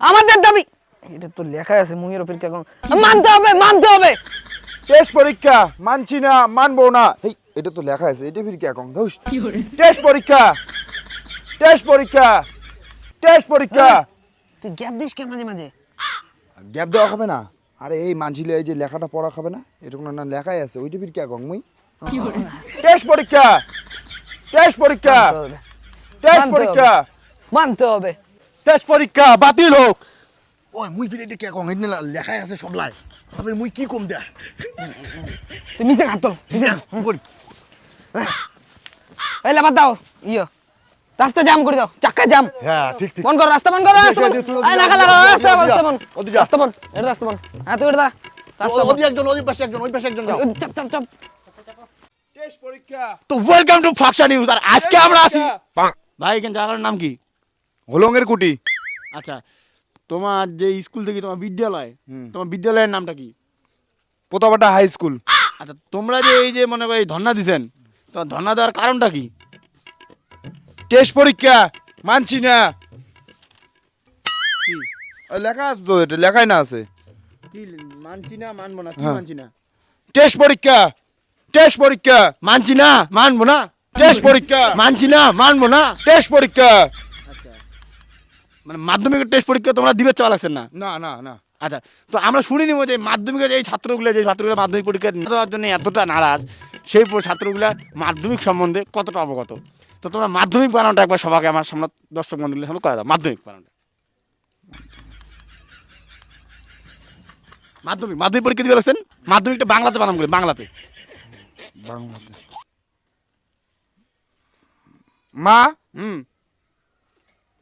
আমাদের দাবি। এটা তো লেখা আছে মুইয়ের অপেক্ষা কম মানতে হবে মানতে হবে। টেস্ট পরীক্ষা মানছি না মানবো না। এই এটা তো লেখা আছে এটা ফির কি এখন ধুস। টেস্ট পরীক্ষা টেস্ট পরীক্ষা টেস্ট পরীক্ষা। তুই গ্যাপ দিস কে মাঝে মাঝে? গ্যাপ দেওয়া হবে না। আরে এই মানছিলে এই যে লেখাটা পড়া খাবে না এরকম না লেখাই আছে ওইটা ফির কি এখন মুই? টেস্ট পরীক্ষা টেস্ট পরীক্ষা হবে। টেস্ট পরীক্ষা। মানতে হবে। টেস্ট পরীক্ষা বাতিল হোক। ওই মুই ফিরে এটা কি এখন এটা লেখাই আছে সব লাই। তবে মুই কি কম দেয়া তুই মিশে খাতল মিশে করি এই লাবাদ দাও ইয়ো। রাস্তা জাম করে দাও চাক্কা জাম। হ্যাঁ ঠিক ঠিক। বন্ধ কর রাস্তা বন্ধ কর রাস্তা বন্ধ। তুই লাগা লাগা রাস্তা রাস্তা যা, বন্ধ রাস্তা বন্ধ। এটা রাস্তা বন্ধ হ্যাঁ তুই এটা রাস্তা একজন ওই পাশে একজন ওই পাশে একজন যাও। চাপ চাপ চাপ। টেস্ট পরীক্ষা। তো ওয়েলকাম টু ফাকশা নিউজ আর আজকে আমরা আছি ভাই এখানে জায়গাটার নাম কি? হলঙ্গের কুটি। আচ্ছা তোমার যে স্কুল থেকে তোমার বিদ্যালয় তোমার বিদ্যালয়ের নামটা কি? Potabata high school. আচ্ছা তোমরা যে এই যে মনে করো ধর্ণা দিছেন তো ধর্ণা দেওয়ার কারণটা কি? টেস্ট পরীক্ষা মানছি না। লেখা আছে তো এটা লেখাই না আছে। কি মানছি না মানবো না কি হ্যাঁ। মানছি না? টেস্ট পরীক্ষা টেস্ট পরীক্ষা। মানছি না মানবো না। টেস্ট পরীক্ষা। মানছি না মানবো না। টেস্ট পরীক্ষা। মানে মাধ্যমিকের টেস্ট পরীক্ষা তোমরা দিবে চাওয়া লাগছে না। না না না। আচ্ছা তো আমরা শুনি নিব যে মাধ্যমিকের এই ছাত্রগুলো যে ছাত্রগুলো মাধ্যমিক পরীক্ষা দেওয়ার জন্য এতটা নারাজ সেই ছাত্রগুলা মাধ্যমিক সম্বন্ধে কতটা অবগত? তো তোমরা মাধ্যমিক বানানোটা একবার সবাইকে আমার সামনে দর্শক মন্ডলের সামনে করে দাও মাধ্যমিক বানানোটা। মাধ্যমিক মাধ্যমিক পরীক্ষা দিতে বলেছেন? মাধ্যমিকটা বাংলাতে বানান করে বাংলাতে। বাংলাতে। মা? হুম।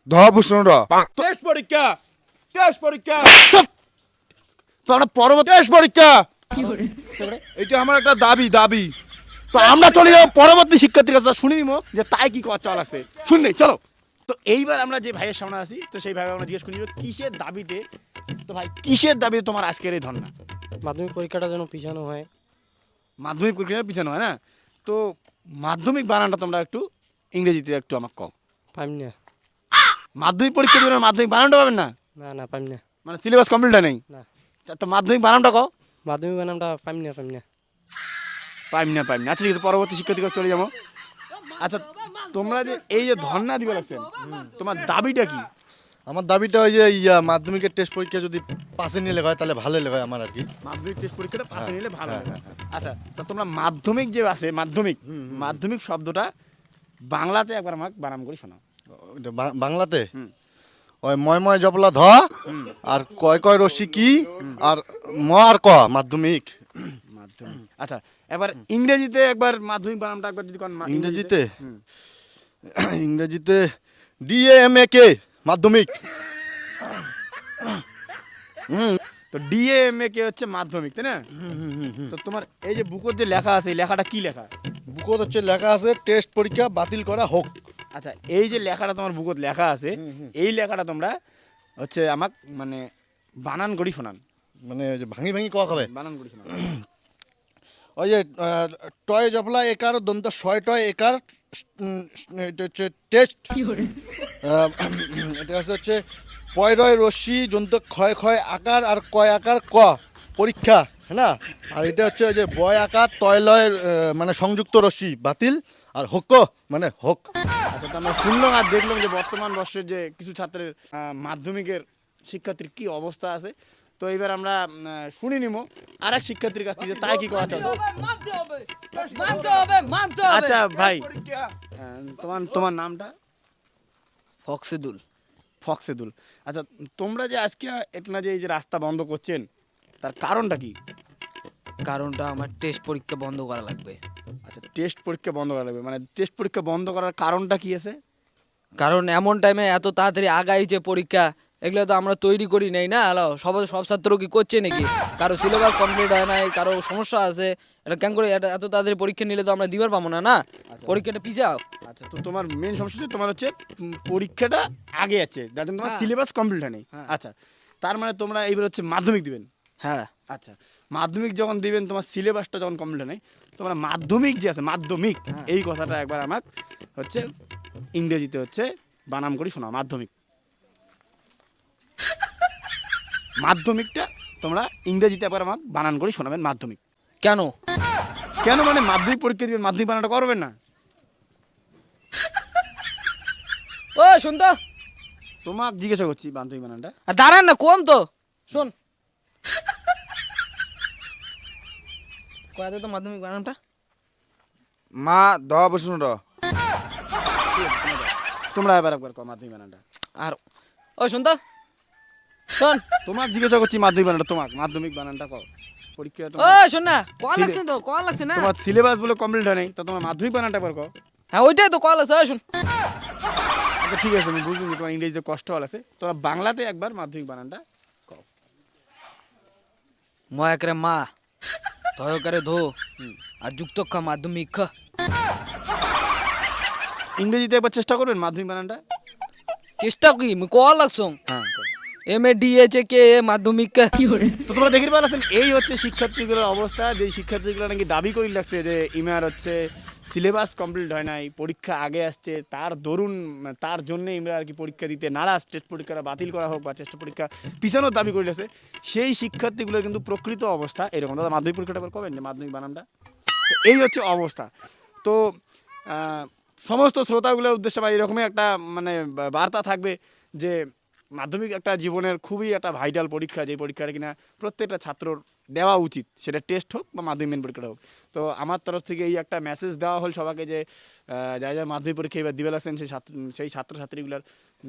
ধ ভূষণ র টেস্ট পরীক্ষা! টেস্ট পরীক্ষা! চুপ! তো পরবর্তী টেস্ট পরীক্ষা! এটা আমার একটা দাবি দাবি। তো আমরা চলে যাব পরবর্তী শিক্ষার্থীর কাছে শুনে নিব যে তাই কি করা চল আছে। শুনলে চলো। তো এইবার আমরা যে ভাইয়ের সামনে আসি তো সেই ভাই আমরা জিজ্ঞেস করি কিসের দাবিতে তো ভাই কিসের দাবিতে তোমার আজকের এই ধর্ণা? মাধ্যমিক পরীক্ষাটা যেন পিছানো হয়। মাধ্যমিক পরীক্ষা পিছানো হয় না? তো মাধ্যমিক বানানটা তোমরা একটু ইংরেজিতে একটু আমাকে কও। পাইম না। মাধ্যমিক পরীক্ষা দেবেন মাধ্যমিক বানানটা পাবেন না? না না পাইম না। মানে সিলেবাস কমপ্লিট হয় নাই? না। তো মাধ্যমিক বানানটা কও। মাধ্যমিক নামটা পাইম না পাইম না। পাইম না পাইম না। আচ্ছা ঠিক আছে পরবর্তী শিক্ষার্থী চলে যাব। আচ্ছা তোমরা যে এই যে ধর্ণা দিবে লাগছেন তোমার দাবিটা কি? আমার দাবিটা ওই যে ইয়া মাধ্যমিকের টেস্ট পরীক্ষা যদি পাশে নিলে হয় তাহলে ভালো লেগে হয় আমার আর কি। মাধ্যমিক টেস্ট পরীক্ষাটা পাশে নিলে ভালো হবে। আচ্ছা তো তোমরা মাধ্যমিক যে আছে মাধ্যমিক মাধ্যমিক শব্দটা বাংলাতে একবার আমাকে বানাম করে শোনাও। বাংলাতে? ওই ময় ময় জপলা ধ আর কয় কয় রশ্মি কি আর ম আর ক মাধ্যমিক। মাধ্যমিক। আচ্ছা এবার ইংরেজিতে একবার মাধ্যমিক বানামটা একবার যদি কোন ইংরেজিতে? ইংরেজিতে? ডি এম এ কে মাধ্যমিক তো ডিএমএ কে হচ্ছে মাধ্যমিক তাই না? তো তোমার এই যে বুকের যে লেখা আছে লেখাটা কি লেখা? বুকত হচ্ছে লেখা আছে টেস্ট পরীক্ষা বাতিল করা হোক। আচ্ছা এই যে লেখাটা তোমার বুকত লেখা আছে এই লেখাটা তোমরা হচ্ছে আমাক মানে বানান করি শোনান মানে ওই যে ভাঙি ভাঙি কোয়া খাবে। বানান করি শোনান ওই যে টয় জপলা একার দন্ত ছয় টয় একার এটা হচ্ছে টেস্ট। এটা হচ্ছে হচ্ছে পয় রয় রশ্মি জন্ত ক্ষয় ক্ষয় আকার আর কয় আকার ক পরীক্ষা হ্যাঁ না? আর এটা হচ্ছে ওই যে বয় আকার তয় লয় মানে সংযুক্ত রশ্মি বাতিল আর হোক মানে হোক। আচ্ছা তো আমরা শুনলাম আর দেখলাম যে বর্তমান বর্ষের যে কিছু ছাত্রের মাধ্যমিকের শিক্ষার্থীর কি অবস্থা আছে। তো এবার আমরা শুনে নিব। আর এক শিক্ষার্থীর কাছ থেকে তাই কি হবে আচ্ছা ভাই তোমার তোমার নামটা? ফক্সিদুল। ফক্সেদুল। আচ্ছা তোমরা যে আজকে একটা যে এই যে রাস্তা বন্ধ করছেন তার কারণটা কি? কারণটা আমার টেস্ট পরীক্ষা বন্ধ করা লাগবে। আচ্ছা টেস্ট পরীক্ষা বন্ধ করা লাগবে। মানে টেস্ট পরীক্ষা বন্ধ করার কারণটা কি আছে? কারণ এমন টাইমে এত তাড়াতাড়ি আগাইছে পরীক্ষা এগুলো তো আমরা তৈরি করি নাই না? হ্যালো সব সব ছাত্র কি করছে নাকি? কারও সিলেবাস কমপ্লিট হয় নাই কারও সমস্যা আছে। এটা কেন করে এত তাড়াতাড়ি পরীক্ষা নিলে তো আমরা দিবার পাবো না না? পরীক্ষাটা পিছাও। আচ্ছা তো তোমার মেন সমস্যা হচ্ছে তোমার হচ্ছে পরীক্ষাটা আগে আছে যার জন্য তোমার। সিলেবাস কমপ্লিট হয়নি হ্যাঁ। আচ্ছা তার মানে তোমরা এইবার হচ্ছে মাধ্যমিক দিবেন। হ্যাঁ। আচ্ছা মাধ্যমিক যখন দিবেন তোমার সিলেবাসটা যখন কমপ্লিট নাই তোমরা মাধ্যমিক যে আছে মাধ্যমিক হ্যাঁ। এই কথাটা একবার আমাক হচ্ছে ইংরেজিতে হচ্ছে বানাম করি শোনা মাধ্যমিক। মাধ্যমিকটা তোমরা ইংরেজিতে একবার আমার বানান করে শোনাবেন মাধ্যমিক। কেন? কেন মানে মাধ্যমিক পরীক্ষা দিবেন মাধ্যমিক বানানটা করবেন না? ও শুন তো। তোমাকে জিজ্ঞাসা করছি মাধ্যমিক বানানটা। আর দাঁড়ান না কম তো। শোন। কয়াতে তো মাধ্যমিক বানানটা মা দ বসুন র তোমরা এবার একবার মাধ্যমিক বানানটা। আর ও শুন তো শোন। তোমাকে জিজ্ঞাসা করছি মাধ্যমিক বানানটা তোমাক মাধ্যমিক বানানটা কও। পরীক্ষা ও তোমার শোন না কল আছে তো কল আছে না। তোমার সিলেবাস বলে কমপ্লিট হয় নাই তো তোমার মাধ্যমিক বানানটা একবার কও। হ্যাঁ ওইটাই তো কল আছে ও শুন। আচ্ছা ঠিক আছে আমি বুঝলাম তোমার ইংরেজিতে কষ্ট হল আছে। তোমরা বাংলাতে একবার মাধ্যমিক বানানটা কও মা তয় করে ধো আর যুক্ত খ মাধ্যমিক খ ইংরেজিতে একবার চেষ্টা করবেন মাধ্যমিক বানানটা? চেষ্টা কি মু কল লাগছং হ্যাঁ M A D H A K A মাধ্যমিক ক। তো তোমরা দেখির পারছেন এই হচ্ছে শিক্ষার্থীগুলোর অবস্থা যে শিক্ষার্থীগুলো নাকি দাবি করি লাগছে যে ইমার হচ্ছে সিলেবাস কমপ্লিট হয় নাই, পরীক্ষা আগে আসছে, তার দরুন, তার জন্য ইমরা আর কি পরীক্ষা দিতে নারাজ। টেস্ট পরীক্ষাটা বাতিল করা হোক বা টেস্ট পরীক্ষা পিছানোর দাবি করে লাগছে সেই শিক্ষার্থীগুলোর কিন্তু প্রকৃত অবস্থা এরকম। দাদা, মাধ্যমিক পরীক্ষাটা আবার কবেন মাধ্যমিক বানানটা? এই হচ্ছে অবস্থা। তো সমস্ত শ্রোতাগুলোর উদ্দেশ্যে বা এরকমই একটা মানে বার্তা থাকবে যে মাধ্যমিক একটা জীবনের খুবই একটা ভাইটাল পরীক্ষা যে পরীক্ষাটা কিনা প্রত্যেকটা ছাত্রর দেওয়া উচিত। সেটা টেস্ট হোক বা মাধ্যমিক মেন পরীক্ষাটা হোক। তো আমার তরফ থেকে এই একটা মেসেজ দেওয়া হল সবাইকে যে যা যারা মাধ্যমিক পরীক্ষা এবার দিবে লাগছেন সেই ছাত্র সেই ছাত্রছাত্রীগুলোর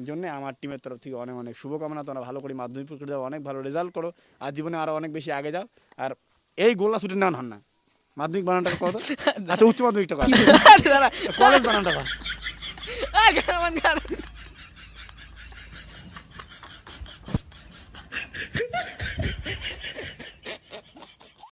জন্য আমার টিমের তরফ থেকে অনেক অনেক শুভকামনা। তোমরা ভালো করে মাধ্যমিক পরীক্ষা দাও অনেক ভালো রেজাল্ট করো। আর জীবনে আরও অনেক বেশি আগে যাও। আর এই গোল্লা ছুটির নাম হন না। মাধ্যমিক বানানটা কত আচ্ছা উচ্চ মাধ্যমিকটা কলেজ বানানটা গান।